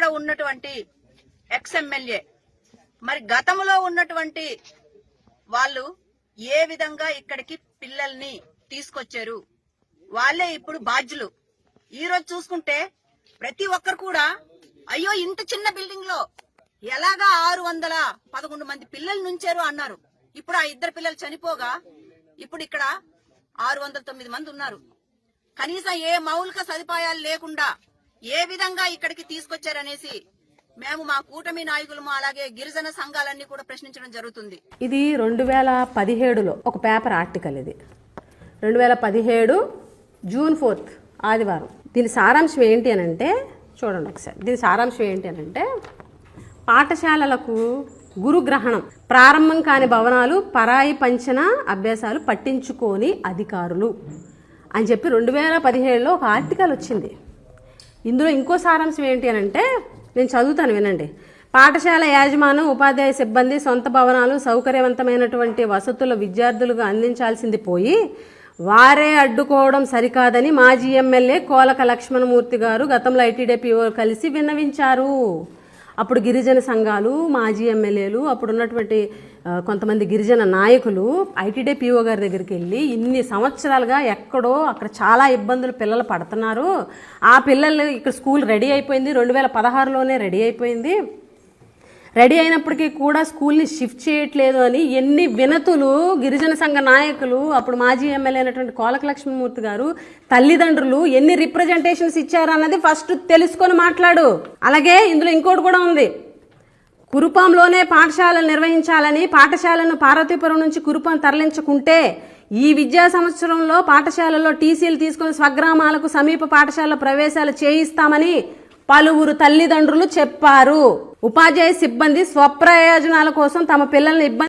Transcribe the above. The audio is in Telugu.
ఇక్కడ ఉన్నటువంటి ఎక్స్ ఎమ్మెల్యే మరి గతంలో ఉన్నటువంటి వాళ్ళు ఏ విధంగా ఇక్కడికి పిల్లల్ని తీసుకొచ్చారు? వాళ్ళే ఇప్పుడు బాధ్యులు. ఈ రోజు చూసుకుంటే ప్రతి ఒక్కరు కూడా అయ్యో ఇంత చిన్న బిల్డింగ్లో ఎలాగా ఆరు వందల పదకొండు మంది పిల్లలు నుంచారు అన్నారు. ఇప్పుడు ఆ ఇద్దరు పిల్లలు చనిపోగా ఇప్పుడు ఇక్కడ ఆరు వందల తొమ్మిది మంది ఉన్నారు. కనీసం ఏ మౌలిక సదుపాయాలు లేకుండా ఏ విధంగా ఇక్కడికి తీసుకొచ్చారనేసి మేము మా కూటమి నాయకులము అలాగే గిరిజన సంఘాలన్నీ కూడా ప్రశ్నించడం జరుగుతుంది. ఇది రెండు వేల పదిహేడులో ఒక పేపర్ ఆర్టికల్ ఇది. రెండు వేల పదిహేడు జూన్ ఫోర్త్ ఆదివారం. దీని సారాంశం ఏంటి అని అంటే చూడండి ఒకసారి. దీని సారాంశం ఏంటి అని అంటే పాఠశాలలకు గురుగ్రహణం ప్రారంభం కాని భవనాలు పరాయి పంచన అభ్యాసాలు పట్టించుకోని అధికారులు అని చెప్పి రెండు వేల పదిహేడులో ఒక ఆర్టికల్ వచ్చింది. ఇందులో ఇంకో సారాంశం ఏంటి అని అంటే నేను చదువుతాను వినండి. పాఠశాల యాజమాన్యం ఉపాధ్యాయ సిబ్బంది సొంత భవనాలు సౌకర్యవంతమైనటువంటి వసతులు విద్యార్థులకు అందించాల్సింది పోయి వారే అడ్డుకోవడం సరికాదని మాజీ ఎమ్మెల్యే కోలక లక్ష్మణమూర్తి గారు గతంలో ఐటీడీపీఓ కలిసి విన్నవించారు. అప్పుడు గిరిజన సంఘాలు మాజీ ఎమ్మెల్యేలు అప్పుడు ఉన్నటువంటి కొంతమంది గిరిజన నాయకులు ఐటీడీ పిఓ గారి దగ్గరికి వెళ్ళి ఇన్ని సంవత్సరాలుగా ఎక్కడో అక్కడ చాలా ఇబ్బందులు పిల్లలు పడుతున్నారు. ఆ పిల్లలు ఇక్కడ స్కూల్ రెడీ అయిపోయింది. రెండు వేల పదహారులోనే రెడీ అయిపోయింది. రెడీ అయినప్పటికీ కూడా స్కూల్ని షిఫ్ట్ చేయట్లేదు అని ఎన్ని వినతులు గిరిజన సంఘ నాయకులు అప్పుడు మాజీ ఎమ్మెల్యే అయినటువంటి కోలక లక్ష్మణమూర్తి గారు తల్లిదండ్రులు ఎన్ని రిప్రజెంటేషన్స్ ఇచ్చారు అన్నది ఫస్ట్ తెలుసుకొని మాట్లాడు. అలాగే ఇందులో ఇంకోటి కూడా ఉంది. కురుపాంలోనే పాఠశాలలు నిర్వహించాలని పాఠశాలను పార్వతీపురం నుంచి కురుపాం తరలించుకుంటే ఈ విద్యా సంవత్సరంలో పాఠశాలలో టీసీలు తీసుకుని స్వగ్రామాలకు సమీప పాఠశాల ప్రవేశాలు చేయిస్తామని పలువురు తల్లిదండ్రులు చెప్పారు. ఉపాధ్యాయ సిబ్బంది స్వప్రయోజనాల కోసం తమ పిల్లల్ని ఇబ్బంది